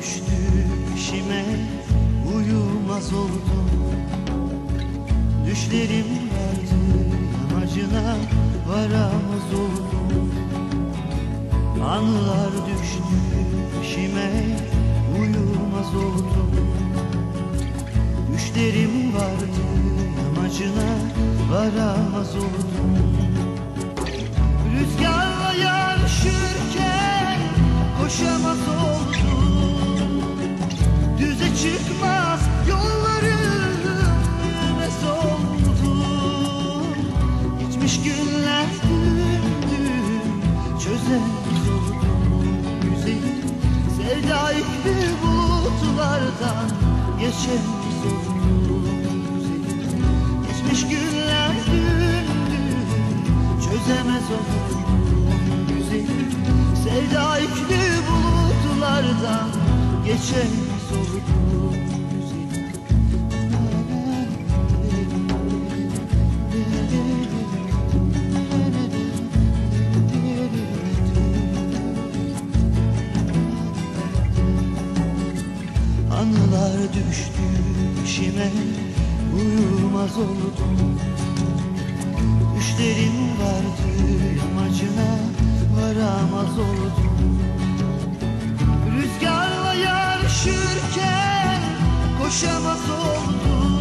düştü işime uyumaz oldum. Düşlerim vardı yamacına varamaz oldum. Anılar düştü işime uyumaz oldum. Düşlerim vardı yamacına varamaz oldum. Rüzgarla yarışırken koşamaz oldum Geçmiş günler dümdüm çözemez oldum Güzelim sevda yüklü bulutlardan geçemez oldum Güzelim geçmiş günler çözemez oldum Güzelim sevda yüklü bulutlardan geçemez oldum Anılar düştü işime uyumaz oldum. Düşlerim vardı yamacına varamaz oldum. Rüzgarla yarışırken koşamaz oldum.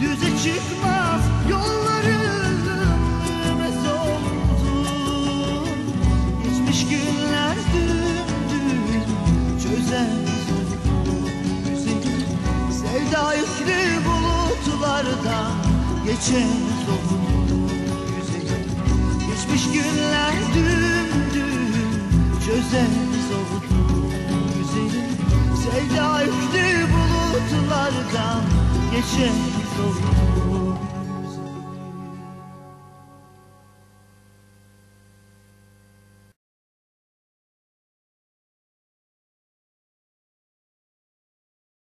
Düze çıkmaz yollarım yürümez oldum. Geçmiş günler bulutlardan geçemez oldum Güzelim geçmiş günler dümdüm çözemez oldum Güzelim sevda yüklü bulutlardan geçemez oldum